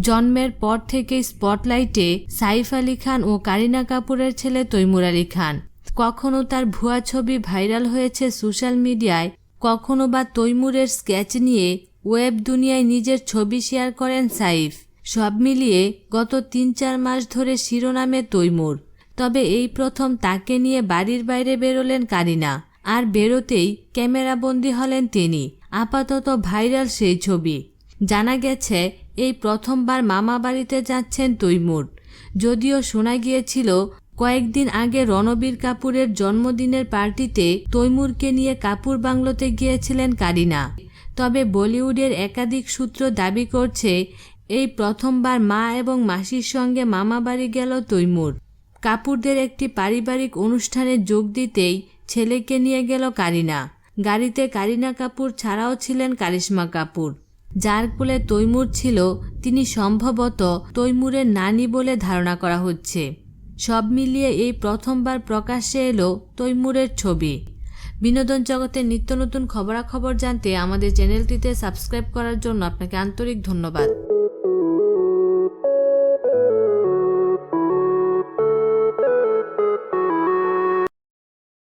জন্মের পর থেকেই স্পটলাইটে সাইফ আলী খান ও কারিনা কাপুরের ছেলে তৈমুর আলী খান। কখনো তার ভুয়া ছবি ভাইরাল হয়েছে সোশ্যাল মিডিয়ায়, কখনো বা তৈমুরের স্কেচ নিয়ে ওয়েব দুনিয়ায় নিজের ছবি শেয়ার করেন সাইফ। সব মিলিয়ে গত তিন চার মাস ধরে শিরোনামে তৈমুর। তবে এই প্রথম তাকে নিয়ে বাড়ির বাইরে বেরোলেন কারিনা। আর বেরোতেই ক্যামেরাবন্দি হলেন তিনি। আপাতত ভাইরাল সেই ছবি। জানা গেছে, এই প্রথমবার মামা বাড়িতে যাচ্ছেন তৈমুর। যদিও শোনা গিয়েছিল, কয়েকদিন আগে রণবীর কাপুরের জন্মদিনের পার্টিতে তৈমুরকে নিয়ে কাপুর বাংলোতে গিয়েছিলেন কারিনা। তবে বলিউডের একাধিক সূত্র দাবি করছে, এই প্রথমবার মা এবং মাসির সঙ্গে মামা বাড়ি গেল তৈমুর। কাপুরদের একটি পারিবারিক অনুষ্ঠানে যোগ দিতেই ছেলেকে নিয়ে গেল কারিনা। গাড়িতে কারিনা কাপুর ছাড়াও ছিলেন কারিশ্মা কাপুর। যার কুলে তৈমুর ছিল, তিনি সম্ভবত তৈমুরের নানি বলে ধারণা করা হচ্ছে। সব মিলিয়ে এই প্রথমবার প্রকাশ্যে এলো তৈমুরের ছবি। বিনোদন জগতের নিত্য নতুন খবরাখবর জানতে আমাদের চ্যানেলটিতে সাবস্ক্রাইব করার জন্য আপনাকে আন্তরিক ধন্যবাদ।